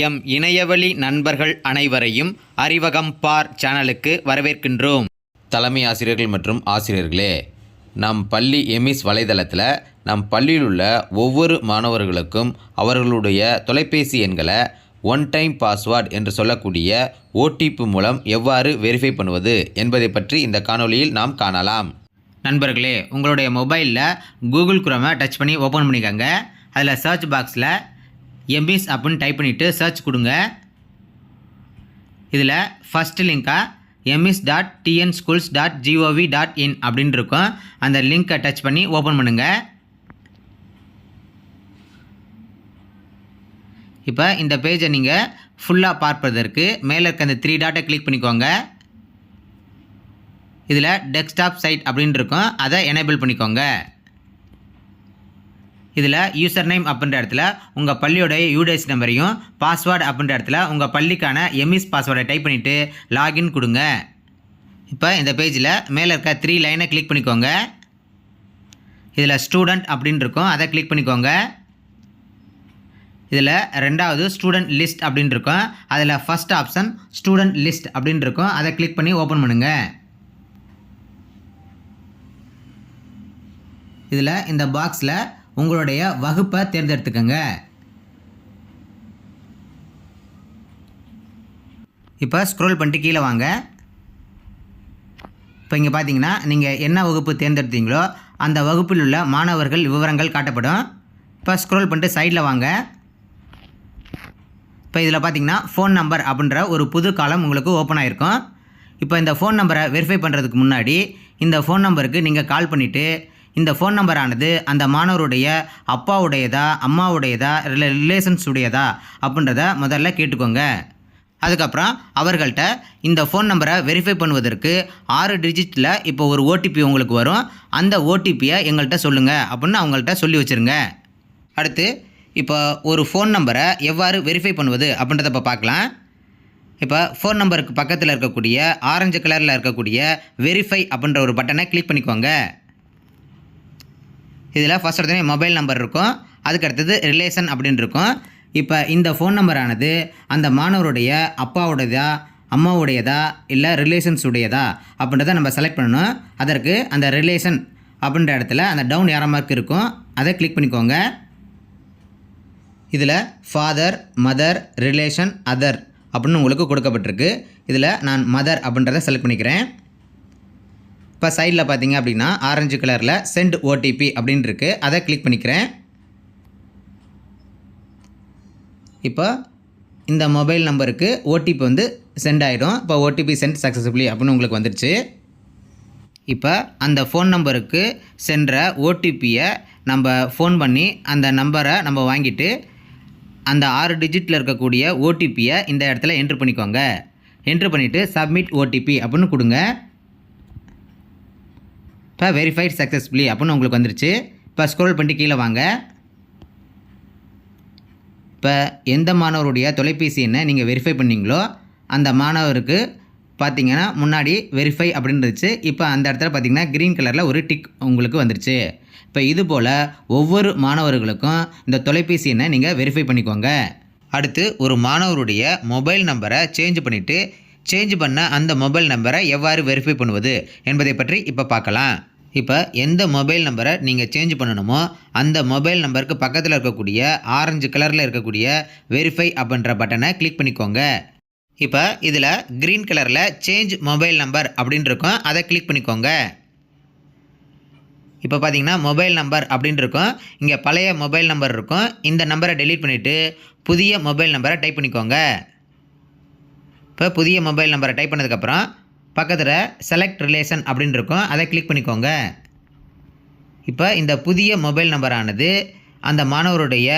M இணையவழி நண்பர்கள் அனைவரையும் அறிவகம் பார் சேனலுக்கு வரவேற்கின்றோம். தலைமை ஆசிரியர்கள் மற்றும் ஆசிரியர்களே நம் பள்ளி எமிஸ் வலைதளத்தில் நம் பள்ளியில் உள்ள ஒவ்வொரு மாணவர்களுக்கும் அவர்களுடைய தொலைபேசி எண்களை ஒன் டைம் பாஸ்வேர்ட் என்று சொல்லக்கூடிய ஓடிபி மூலம் எவ்வாறு வெரிஃபை பண்ணுவது என்பதை பற்றி இந்த காணொளியில் நாம் காணலாம். நண்பர்களே உங்களுடைய மொபைலில் கூகுள் குரோமை டச் பண்ணி ஓப்பன் பண்ணிக்கோங்க. அதில் சர்ச் பாக்ஸில் எம்பிஸ் அப்படின்னு டைப் பண்ணிவிட்டு சர்ச் கொடுங்க. இதில் first லிங்காக EMIS dot TN schools dot G O V dot in அப்படின்னு இருக்கும். அந்த லிங்க்கை டச் பண்ணி ஓப்பன் பண்ணுங்கள் இப்போ இந்த பேஜை நீங்கள் ஃபுல்லாக பார்ப்பதற்கு மேலே இருக்க அந்த த்ரீ டாட்டை கிளிக் பண்ணிக்கோங்க. இதில் டெஸ்க்டாப் சைட் அப்படின்னு இருக்கும். அதை எனேபிள் பண்ணிக்கோங்க. இதில் யூசர் நேம் அப்படின்ற இடத்துல உங்கள் பள்ளியோடைய யூடிஎஸ் நம்பரையும் பாஸ்வேர்டு அப்படின்ற இடத்துல உங்கள் பள்ளிக்கான எம்இஸ் பாஸ்வேர்டை டைப் பண்ணிவிட்டு லாகின் கொடுங்க. இப்போ இந்த பேஜில் மேலே இருக்க த்ரீ லைனை கிளிக் பண்ணிக்கோங்க. இதில் ஸ்டூடெண்ட் அப்படின்னு இருக்கும் அதை கிளிக் பண்ணிக்கோங்க. இதில் ரெண்டாவது ஸ்டூடெண்ட் லிஸ்ட் அப்படின்னு இருக்கும் அதில் ஃபஸ்ட் ஆப்ஷன் ஸ்டூடெண்ட் லிஸ்ட் அப்படின்னு இருக்கும் அதை கிளிக் பண்ணி ஓப்பன் பண்ணுங்கள் இதில் இந்த பாக்ஸில் உங்களுடைய வகுப்பை தேர்ந்தெடுத்துக்கோங்க. இப்போ ஸ்க்ரோல் பண்ணிட்டு கீழே வாங்க. இப்போ இங்கே பார்த்தீங்கன்னா நீங்கள் என்ன வகுப்பு தேர்ந்தெடுத்தீங்களோ அந்த வகுப்பில் உள்ள மாணவர்கள் விவரங்கள் காட்டப்படும். இப்போ ஸ்க்ரோல் பண்ணிட்டு சைடில் வாங்க. இப்போ இதில் பார்த்தீங்கன்னா ஃபோன் நம்பர் அப்படின்ற ஒரு புது காலம் உங்களுக்கு ஓப்பன் ஆகிருக்கும் இப்போ இந்த ஃபோன் நம்பரை வெரிஃபை பண்ணுறதுக்கு முன்னாடி இந்த ஃபோன் நம்பருக்கு நீங்கள் கால் பண்ணிவிட்டு இந்த ஃபோன் நம்பரானது அந்த மாணவருடைய அப்பாவுடையதா அம்மாவுடையதா ரிலே ரிலேஷன்ஸ் உடையதா அப்படின்றத முதல்ல கேட்டுக்கோங்க. அதுக்கப்புறம் அவர்கள்ட்ட இந்த ஃபோன் நம்பரை வெரிஃபை பண்ணுவதற்கு ஆறு டிஜிட்டில் இப்போ ஒரு ஓடிபி உங்களுக்கு வரும். அந்த ஓடிபியை எங்கள்கிட்ட சொல்லுங்கள் அப்படின்னு அவங்கள்ட்ட சொல்லி வச்சுருங்க. அடுத்து இப்போ ஒரு ஃபோன் நம்பரை எவ்வாறு வெரிஃபை பண்ணுவது அப்படின்றத இப்போ பார்க்கலாம். இப்போ ஃபோன் நம்பருக்கு பக்கத்தில் இருக்கக்கூடிய ஆரஞ்சு கலரில் இருக்கக்கூடிய வெரிஃபை அப்படின்ற ஒரு பட்டனை கிளிக் பண்ணிக்கோங்க. இதில் ஃபஸ்ட் எடுத்தோடனே மொபைல் நம்பர் இருக்கும். அதுக்கு அடுத்தது ரிலேஷன் அப்படின்னு இருக்கும். இப்போ இந்த ஃபோன் நம்பரானது அந்த மாணவருடைய அப்பாவுடையதா அம்மாவுடையதா இல்லை ரிலேஷன்ஸ் உடையதா அப்படின்றத நம்ம செலக்ட் பண்ணணும். அதற்கு அந்த ரிலேஷன் அப்படின்ற இடத்துல அந்த டவுன் ஏற மார்க் இருக்கும். அதை கிளிக் பண்ணிக்கோங்க. இதில் ஃபாதர் மதர் ரிலேஷன் அதர் அப்படின்னு உங்களுக்கு கொடுக்கப்பட்டிருக்கு. இதில் நான் மதர் அப்படின்றத செலக்ட் பண்ணிக்கிறேன். இப்போ சைடில் பார்த்தீங்க அப்படின்னா ஆரஞ்சு கலரில் சென்ட் ஓடிபி அப்படின்னு இருக்குது அதை கிளிக் பண்ணிக்கிறேன். இப்போ இந்த மொபைல் நம்பருக்கு ஓடிபி வந்து சென்ட் ஆகிடும் இப்போ ஓடிபி சென்ட் சக்ஸஸ்ஃபுல்லி அப்படின்னு உங்களுக்கு வந்துடுச்சு இப்போ அந்த ஃபோன் நம்பருக்கு சென்ற ஓடிபியை நம்ம ஃபோன் பண்ணி அந்த நம்பரை நம்ம வாங்கிட்டு அந்த ஆறு டிஜிட்டில் இருக்கக்கூடிய ஓடிபியை இந்த இடத்துல என்ட்ரு பண்ணிக்கோங்க. என்ட்ரு பண்ணிவிட்டு சப்மிட் ஓடிபி அப்படின்னு கொடுங்க. இப்போ வெரிஃபைட் சக்ஸஸ்ஃபுல்லி அப்படின்னு உங்களுக்கு வந்துருச்சு. இப்போ ஸ்க்ரோல் பண்ணிட்டு கீழே வாங்க. இப்போ எந்த மாணவருடைய தொலைபேசி எண்ணை நீங்கள் வெரிஃபை பண்ணீங்களோ அந்த மாணவருக்கு பார்த்தீங்கன்னா முன்னாடி வெரிஃபை அப்படின்னு இருந்துச்சு இப்போ அந்த இடத்துல பார்த்தீங்கன்னா க்ரீன் கலரில் ஒரு டிக் உங்களுக்கு வந்துருச்சு. இப்போ இது போல் ஒவ்வொரு மாணவர்களுக்கும் இந்த தொலைபேசி எண்ணை நீங்கள் வெரிஃபை பண்ணிக்கோங்க. அடுத்து ஒரு மாணவருடைய மொபைல் நம்பரை சேஞ்ச் பண்ணிவிட்டு சேஞ்ச் பண்ண அந்த மொபைல் நம்பரை எவ்வாறு வெரிஃபை பண்ணுவது என்பதை பற்றி இப்போ பார்க்கலாம். இப்போ எந்த மொபைல் நம்பரை நீங்கள் சேஞ்ச் பண்ணணுமோ அந்த மொபைல் நம்பருக்கு பக்கத்தில் இருக்கக்கூடிய ஆரஞ்சு கலரில் இருக்கக்கூடிய வெரிஃபை அப்படின்ற பட்டனை கிளிக் பண்ணிக்கோங்க. இப்போ இதில் க்ரீன் கலரில் சேஞ்ச் மொபைல் நம்பர் அப்படின்னு இருக்கும் அதை கிளிக் பண்ணிக்கோங்க. இப்போ பார்த்தீங்கன்னா மொபைல் நம்பர் அப்படின்னு இருக்கும் இங்கே பழைய மொபைல் நம்பர் இருக்கும் இந்த நம்பரை டெலீட் பண்ணிவிட்டு புதிய மொபைல் நம்பரை டைப் பண்ணிக்கோங்க. இப்போ புதிய மொபைல் நம்பரை டைப் பண்ணதுக்கப்புறம் பக்கத்தில் செலக்ட் ரிலேஷன் அப்படின்னு இருக்கும். அதை கிளிக் பண்ணிக்கோங்க. இப்போ இந்த புதிய மொபைல் நம்பரானது அந்த மாணவருடைய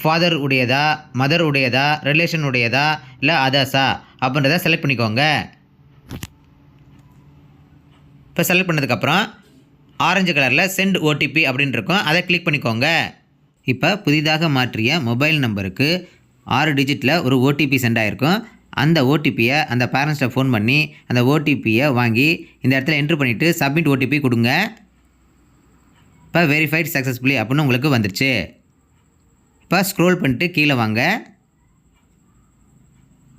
ஃபாதர் உடையதா மதர் உடையதா ரிலேஷன் உடையதா இல்லை அதர்ஸா அப்படின்றத செலக்ட் பண்ணிக்கோங்க. இப்போ செலக்ட் பண்ணதுக்கப்புறம் ஆரஞ்சு கலரில் சென்ட் ஓடிபி அப்படின்னு இருக்கும். அதை கிளிக் பண்ணிக்கோங்க. இப்போ புதிதாக மாற்றிய மொபைல் நம்பருக்கு ஆறு டிஜிட்டில் ஒரு ஓடிபி சென்ட் ஆகிருக்கும் அந்த ஓடிபியை அந்த பேரண்ட்ஸ்ட்டை ஃபோன் பண்ணி அந்த ஓடிபியை வாங்கி இந்த இடத்துல என்ட்ரு பண்ணிவிட்டு சப்மிட் ஓடிபி கொடுங்க. இப்போ வெரிஃபைட் சக்ஸஸ்ஃபுல்லி அப்படின்னு உங்களுக்கு வந்துருச்சு. இப்போ ஸ்க்ரோல் பண்ணிட்டு கீழே வாங்க.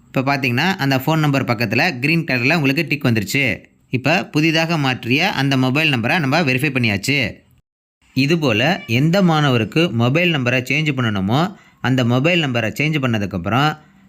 இப்போ பார்த்தீங்கன்னா அந்த ஃபோன் நம்பர் பக்கத்தில் க்ரீன் கலரில் உங்களுக்கு டிக் வந்துருச்சு. இப்போ புதிதாக மாற்றிய அந்த மொபைல் நம்பரை நம்ம வெரிஃபை பண்ணியாச்சு. இதுபோல் எந்த மாணவருக்கு மொபைல் நம்பரை சேஞ்ச் பண்ணணுமோ அந்த மொபைல் நம்பரை சேஞ்ச் பண்ணதுக்கப்புறம்